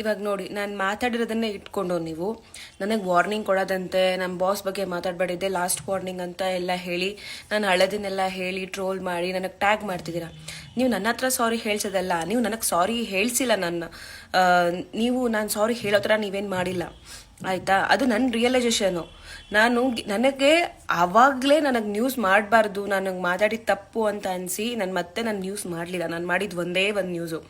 ಇವಾಗ ನೋಡಿ, ನಾನು ಮಾತಾಡಿರೋದನ್ನೇ ಇಟ್ಕೊಂಡು ನೀವು. ನನಗೆ ವಾರ್ನಿಂಗ್ ಕೊಡೋದಂತೆ ನಮ್ಮ ಬಾಸ್ ಬಗ್ಗೆ ಮಾತಾಡಬೇಡಿದ್ದೆ ಲಾಸ್ಟ್ ವಾರ್ನಿಂಗ್ ಅಂತ ಎಲ್ಲ ಹೇಳಿ, ನಾನು ಹಳದಿನೆಲ್ಲ ಹೇಳಿ ಟ್ರೋಲ್ ಮಾಡಿ ನನಗೆ ಟ್ಯಾಗ್ ಮಾಡ್ತಿದ್ದೀರಾ? ನೀವು ನನ್ನ ಹತ್ರ ಸಾರಿ ಹೇಳ್ಸೋದಲ್ಲ, ನೀವು ನನಗೆ ಸಾರಿ ಹೇಳ್ಸಿಲ್ಲ ನನ್ನ ನೀವು ನಾನು ಸಾರಿ ಹೇಳೋ ಥರ ನೀವೇನು ಮಾಡಿಲ್ಲ. ಆಯಿತಾ? ಅದು ನನ್ನ ರಿಯಲೈಸೇಷನು ನಾನು ನನಗೆ ಆವಾಗಲೇ ನನಗೆ ನ್ಯೂಸ್ ಮಾಡಬಾರ್ದು, ನನಗೆ ಮಾತಾಡಿದ ತಪ್ಪು ಅಂತ ಅನಿಸಿ, ನಾನು ಮತ್ತೆ ನಾನು ನ್ಯೂಸ್ ಮಾಡಲಿಲ್ಲ. ನಾನು ಮಾಡಿದ್ದು ಒಂದೇ ಒಂದು ನ್ಯೂಸು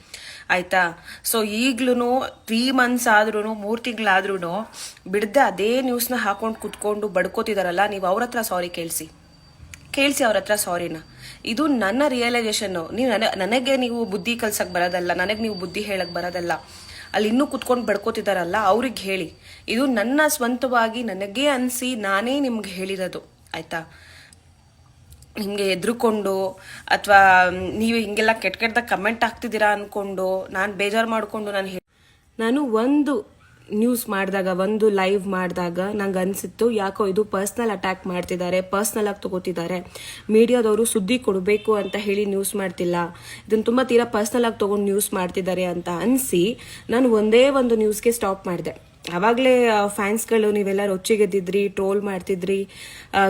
ಆಯಿತಾ? ಸೊ ಈಗ್ಲೂ ತ್ರೀ ಮಂತ್ಸ್ ಆದ್ರೂ ಮೂರು ತಿಂಗಳಾದ್ರೂ ಬಿಡದೆ ಅದೇ ನ್ಯೂಸ್ನ ಹಾಕೊಂಡು ಕುತ್ಕೊಂಡು ಬಡ್ಕೋತಿದಾರಲ್ಲ, ನೀವು ಅವ್ರ ಹತ್ರ ಸಾರಿ ಕೇಳಿಸಿ. ಕೇಳಿಸಿ ಅವ್ರ ಹತ್ರ ಸಾರಿನ ಇದು ನನ್ನ ರಿಯಲೈಸೇಷನ್ ನೀವು ನನ, ನನಗೆ ನೀವು ಬುದ್ಧಿ ಕಲ್ಸಕ್ಕೆ ಬರೋದಲ್ಲ, ನನಗೆ ನೀವು ಬುದ್ಧಿ ಹೇಳಕ್ಕೆ ಬರೋದಲ್ಲ. ಅಲ್ಲಿ ಇನ್ನೂ ಕುತ್ಕೊಂಡು ಬಡ್ಕೋತಿದಾರಲ್ಲ, ಅವ್ರಿಗೆ ಹೇಳಿ. ಇದು ನನ್ನ ಸ್ವಂತವಾಗಿ ನನಗೆ ಅನಿಸಿ ನಾನೇ ನಿಮ್ಗೆ ಹೇಳಿರೋದು. ಆಯ್ತಾ? ನಿಮಗೆ ಎದ್ರುಕೊಂಡು ಅಥವಾ ನೀವು ಹಿಂಗೆಲ್ಲ ಕೆಟ್ಟ ಕೆಟ್ಟದಾಗ ಕಮೆಂಟ್ ಹಾಕ್ತಿದ್ದೀರಾ ಅಂದ್ಕೊಂಡು ನಾನು ಬೇಜಾರು ಮಾಡಿಕೊಂಡು ನಾನು ಹೇಳಿ ನಾನು ಒಂದು ನ್ಯೂಸ್ ಮಾಡಿದಾಗ, ಒಂದು ಲೈವ್ ಮಾಡಿದಾಗ ನಂಗೆ ಅನಿಸಿತ್ತು, ಯಾಕೋ ಇದು ಪರ್ಸ್ನಲ್ ಅಟ್ಯಾಕ್ ಮಾಡ್ತಿದ್ದಾರೆ ಪರ್ಸ್ನಲ್ ಆಗಿ ತಗೋತಿದ್ದಾರೆ. ಮೀಡಿಯಾದವರು ಸುದ್ದಿ ಕೊಡಬೇಕು ಅಂತ ಹೇಳಿ ನ್ಯೂಸ್ ಮಾಡ್ತಿಲ್ಲ. ಇದನ್ನು ತುಂಬ ತೀರಾ ಪರ್ಸ್ನಲ್ ಆಗಿ ತೊಗೊಂಡು ನ್ಯೂಸ್ ಮಾಡ್ತಿದ್ದಾರೆ ಅಂತ ಅನಿಸಿ, ನಾನು ಒಂದೇ ಒಂದು ನ್ಯೂಸ್ಗೆ ಸ್ಟಾಪ್ ಮಾಡಿದೆ. ಆವಾಗಲೇ ಫ್ಯಾನ್ಸ್ಗಳು ನೀವೆಲ್ಲ ರೊಚ್ಚಿಗೆದ್ದಿದ್ರಿ ಟ್ರೋಲ್ ಮಾಡ್ತಿದ್ರಿ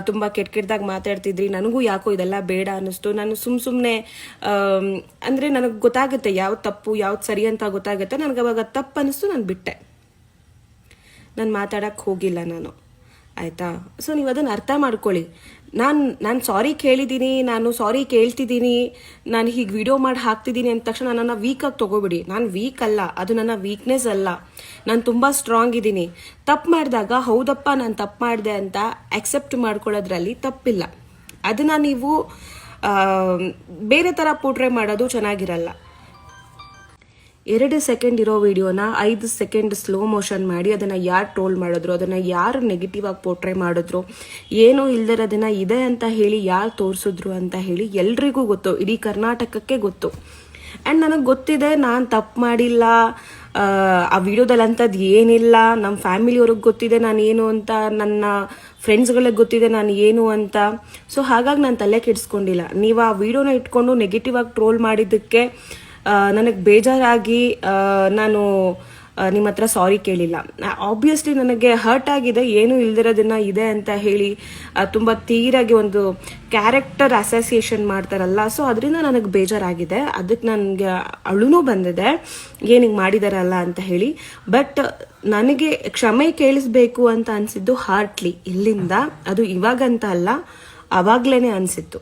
ತುಂಬ ಕೆಟ್ಟ ಕೆಟ್ಟದಾಗ ಮಾತಾಡ್ತಿದ್ರಿ, ನನಗೂ ಯಾಕೋ ಇದೆಲ್ಲ ಬೇಡ ಅನ್ನಿಸ್ತು. ನಾನು ಸುಮ್ ಸುಮ್ಮನೆ ಅಂದರೆ ನನಗೆ ಗೊತ್ತಾಗುತ್ತೆ ಯಾವ್ದು ತಪ್ಪು ಯಾವ್ದು ಸರಿ ಅಂತ ಗೊತ್ತಾಗುತ್ತೆ. ನನಗೆ ಅವಾಗ ತಪ್ಪು ಅನ್ನಿಸ್ತು ನಾನು ಬಿಟ್ಟೆ. ನಾನು ಮಾತಾಡಕ್ಕೆ ಹೋಗಿಲ್ಲ ನಾನು. ಆಯಿತಾ? ಸೊ ನೀವು ಅದನ್ನು ಅರ್ಥ ಮಾಡ್ಕೊಳ್ಳಿ. ನಾನು ನಾನು ಸಾರಿ ಕೇಳಿದ್ದೀನಿ, ನಾನು ಸಾರಿ ಕೇಳ್ತಿದ್ದೀನಿ, ನಾನು ಹೀಗೆ ವಿಡಿಯೋ ಮಾಡಿ ಹಾಕ್ತಿದ್ದೀನಿ ಅಂದ ತಕ್ಷಣ ನನ್ನನ್ನು ವೀಕಾಗಿ ತೊಗೋಬಿಡಿ. ನಾನು ವೀಕ್ ಅಲ್ಲ, ಅದು ನನ್ನ ವೀಕ್ನೆಸ್ ಅಲ್ಲ. ನಾನು ತುಂಬ ಸ್ಟ್ರಾಂಗ್ ಇದ್ದೀನಿ. ತಪ್ಪು ಮಾಡಿದಾಗ, ಹೌದಪ್ಪ ನಾನು ತಪ್ಪು ಮಾಡಿದೆ ಅಂತ ಆಕ್ಸೆಪ್ಟ್ ಮಾಡ್ಕೊಳ್ಳೋದ್ರಲ್ಲಿ ತಪ್ಪಿಲ್ಲ. ಅದನ್ನು ನೀವು ಬೇರೆ ಥರ ಪೋಟ್ರೆ ಮಾಡೋದು ಚೆನ್ನಾಗಿರಲ್ಲ. ಎರಡು ಸೆಕೆಂಡ್ ಇರೋ ವಿಡಿಯೋನ ಐದು ಸೆಕೆಂಡ್ ಸ್ಲೋ ಮೋಷನ್ ಮಾಡಿ ಅದನ್ನು ಯಾರು ಟ್ರೋಲ್ ಮಾಡಿದ್ರು ಅದನ್ನು ಯಾರು ನೆಗೆಟಿವ್ ಆಗಿ ಪೋಟ್ರೆ ಮಾಡಿದ್ರು ಏನೂ ಇಲ್ದಿರೋದನ್ನು ಇದೆ ಅಂತ ಹೇಳಿ ಯಾರು ತೋರಿಸಿದ್ರು ಅಂತ ಹೇಳಿ ಎಲ್ರಿಗೂ ಗೊತ್ತು. ಇಡೀ ಕರ್ನಾಟಕಕ್ಕೆ ಗೊತ್ತು. ಆ್ಯಂಡ್ ನನಗೆ ಗೊತ್ತಿದೆ ನಾನು ತಪ್ಪು ಮಾಡಿಲ್ಲ ಆ, ವಿಡಿಯೋದಲ್ಲಿ ಅಂಥದ್ದು ಏನಿಲ್ಲ ನಮ್ಮ ಫ್ಯಾಮಿಲಿಯವ್ರಿಗೆ ಗೊತ್ತಿದೆ ನಾನು ಏನು ಅಂತ ನನ್ನ ಫ್ರೆಂಡ್ಸ್ಗಳಿಗೆ ಗೊತ್ತಿದೆ ನಾನು ಏನು ಅಂತ. ಸೊ ಹಾಗಾಗಿ ನಾನು ತಲೆ ಕೆಡಿಸ್ಕೊಂಡಿಲ್ಲ. ನೀವು ಆ ವಿಡಿಯೋನ ಇಟ್ಕೊಂಡು ನೆಗೆಟಿವ್ ಆಗಿ ಟ್ರೋಲ್ ಮಾಡಿದ್ದಕ್ಕೆ ನನಗೆ ಬೇಜಾರಾಗಿ ನಾನು ನಿಮ್ಮ ಹತ್ರ ಸಾರಿ ಕೇಳಿಲ್ಲ. ಆಬ್ವಿಯಸ್ಲಿ ನನಗೆ ಹರ್ಟ್ ಆಗಿದೆ, ಏನು ಇಲ್ದಿರೋದನ್ನ ಇದೆ ಅಂತ ಹೇಳಿ ತುಂಬ ತೀರಾಗಿ ಒಂದು ಕ್ಯಾರೆಕ್ಟರ್ ಅಸೋಸಿಯೇಷನ್ ಮಾಡ್ತಾರಲ್ಲ ಸೊ ಅದರಿಂದ ನನಗೆ ಬೇಜಾರಾಗಿದೆ. ಅದಕ್ಕೆ ನನಗೆ ಅಳುನೂ ಬಂದಿದೆ, ಏನು ಹಿಂಗೆ ಮಾಡಿದಾರಲ್ಲ ಅಂತ ಹೇಳಿ. ಬಟ್ ನನಗೆ ಕ್ಷಮೆ ಕೇಳಿಸ್ಬೇಕು ಅಂತ ಅನಿಸಿದ್ದು ಹಾರ್ಟ್ಲಿ ಇಲ್ಲಿಂದ ಅದು ಇವಾಗಂತ ಅಲ್ಲ ಅವಾಗ್ಲೇ ಅನಿಸಿತ್ತು.